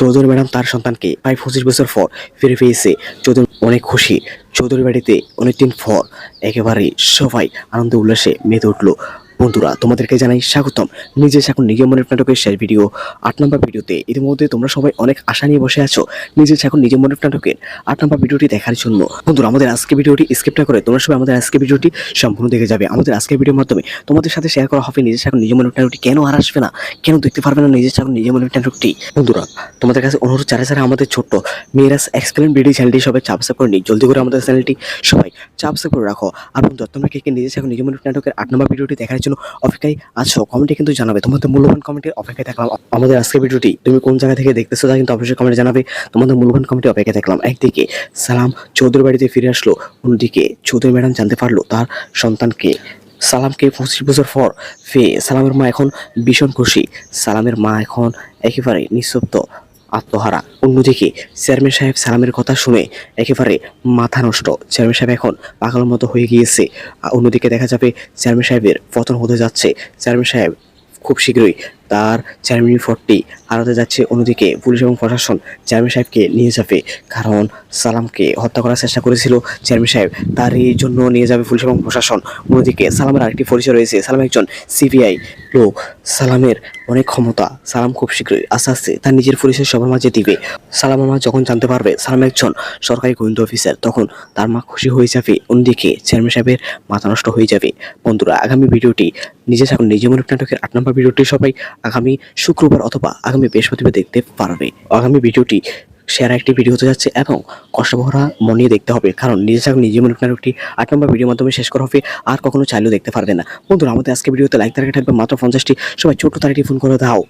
Chowdhury madam তার সন্তানকে প্রায় পঁচিশ বছর পর ফিরে পেয়েছে। চৌধুরী অনেক খুশি। চৌধুরী বাড়িতে অনেকদিন পর একেবারে সবাই আনন্দ উল্লাসে মেতে উঠল। বন্ধুরা, তোমাদেরকে জানাই স্বাগতম। নিজে এখন নিজের মনের নাটকের শেষ ভিডিও। আট নম্বর ভিডিওতে ইতিমধ্যে তোমরা সবাই অনেক আশা নিয়ে বসে আছো। নিজে এখন নিজের মনের নাটকের আট নম্বর ভিডিওটি দেখার জন্য। বন্ধুরা, আমাদের আজকে ভিডিওটি স্কিপ না করে তোমরা সবাই আমাদের আজকে ভিডিওটি সম্পূর্ণ দেখে যাবে। আমাদের আজকে ভিডিওর মাধ্যমে তোমাদের সাথে শেয়ার করা হবে নিজে এখন নিজের মনের নাটকটি কেন আর আসবে না? কেন দেখতে পারবে না নিজে এখন নিজের মনের নাটকটি? বন্ধুরা, তোমাদের কাছে অনুরোধ যারা যারা আমাদের ছোট্ট মেয়েরাস এক্সপ্লেন ভিডিও চ্যানেলটি সবাই সাবস্ক্রাইব করে নিই জলদি করে আমাদের চ্যানেলটি সবাই সাবস্ক্রাইব করে রাখো। আর বন্ধুরা, তোমরা কে কে নিজে এখন নিজের মনের নাটকের আট নম্বর ভিডিওটি দেখার জন্য অপেক্ষায় আছো কমেন্টে কিন্তু জানাবে। তোমাদের মূল্যবান কমেন্টের অপেক্ষায় থাকলাম। আমাদের আজকের ভিডিওটি তুমি কোন জায়গা থেকে দেখতেছো তা কিন্তু অবশ্যই কমেন্টে জানাবে। তোমাদের মূল্যবান কমেন্টে অপেক্ষায় থাকলাম। একদিকে সালাম চৌধুরী বাড়িতে ফিরে আসলো, অন্যদিকে চৌধুরী ম্যাডাম জানতে পারল তার সন্তানকে। সালামকে পঁচিশ বছর পর ফে সালামের মা এখন ভীষণ খুশি। সালামের মা এখন একেবারে নিঃশব্দ। আত্মহারা। অন্যদিকে চেয়ারম্যান সাহেব সালামের কথা শুনে একেবারে মাথা নষ্ট। চেয়ারম্যান সাহেব এখন পাগলের মতো হয়ে গিয়েছে। অন্যদিকে দেখা যাবে, চেয়ারম্যান সাহেবের পতন হতে যাচ্ছে। চেয়ারম্যান সাহেব খুব শীঘ্রই তার চেয়ারম্যান ফোর্টটি হারাতে যাচ্ছে অন্যদিকে পুলিশ এবং প্রশাসন চেয়ারম্যান সাহেবকে নিয়ে যাবে। কারণ সালামকে হত্যা করার চেষ্টা করেছিল চেয়ারম্যান সাহেব। তার এই জন্য নিয়ে যাবে পুলিশ এবং প্রশাসন। অন্যদিকে সালামের আরেকটি পরিচয় রয়েছে। সালাম একজন সিবিআই লোক। সালামের অনেক ক্ষমতা। সালাম খুব শীঘ্রই আস্তে আস্তে তার নিজের পুলিশের সবার মাঝে দিবে। সালামের মা যখন জানতে পারবে, সালাম একজন সরকারি গোয়েন্দা অফিসার তখন তার মা খুশি হয়ে যাবে। অন্যদিকে চেয়ারম্যান সাহেবের মাথা নষ্ট হয়ে যাবে। বন্ধুরা, আগামী ভিডিওটি নিজে এখন নিজে মনে নাটকের আট নম্বর ভিডিওটি সবাই আগামী শুক্রবার অথবা আগামী বৃহস্পতিবার দেখতে পারবে। আগামী ভিডিওটি সেরা একটি ভিডিও হতে যাচ্ছে এবং কষ্টভরা মন দেখতে হবে, কারণ নিজে সাথে নিজে মনে একটি আট নম্বর ভিডিওর মাধ্যমে শেষ করা হবে, আর কখনো চাইলেও দেখতে পারবে না। বন্ধুরা, আমাদের আজকে ভিডিওতে লাইক তারিখে থাকবে মাত্র পঞ্চাশটি। সবাই ছোট্ট তারিখটি ফোন করে দাও।